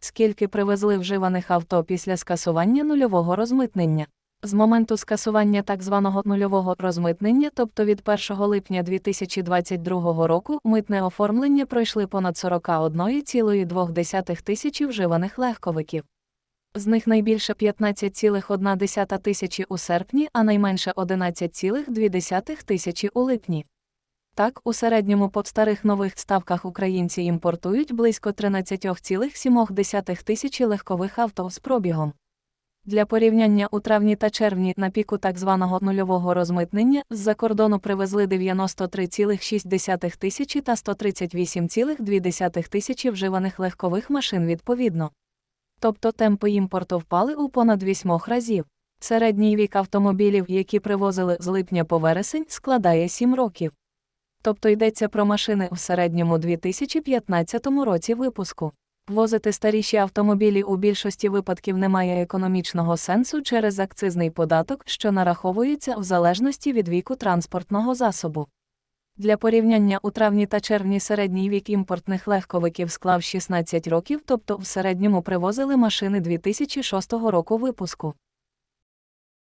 Скільки привезли вживаних авто після скасування нульового розмитнення? З моменту скасування так званого нульового розмитнення, тобто від 1 липня 2022 року, митне оформлення пройшли понад 41,2 тисячі вживаних легковиків. З них найбільше 15,1 тисячі у серпні, а найменше 11,2 тисячі у липні. Так, у середньому по старих нових ставках українці імпортують близько 13,7 тисячі легкових авто з пробігом. Для порівняння у травні та червні на піку так званого нульового розмитнення з-за кордону привезли 93,6 тисячі та 138,2 тисячі вживаних легкових машин відповідно. Тобто темпи імпорту впали у понад 8 разів. Середній вік автомобілів, які привозили з липня по вересень, складає 7 років. Тобто йдеться про машини в середньому 2015 році випуску. Возити старіші автомобілі у більшості випадків немає економічного сенсу через акцизний податок, що нараховується в залежності від віку транспортного засобу. Для порівняння у травні та червні середній вік імпортних легковиків склав 16 років, тобто в середньому привозили машини 2006 року випуску.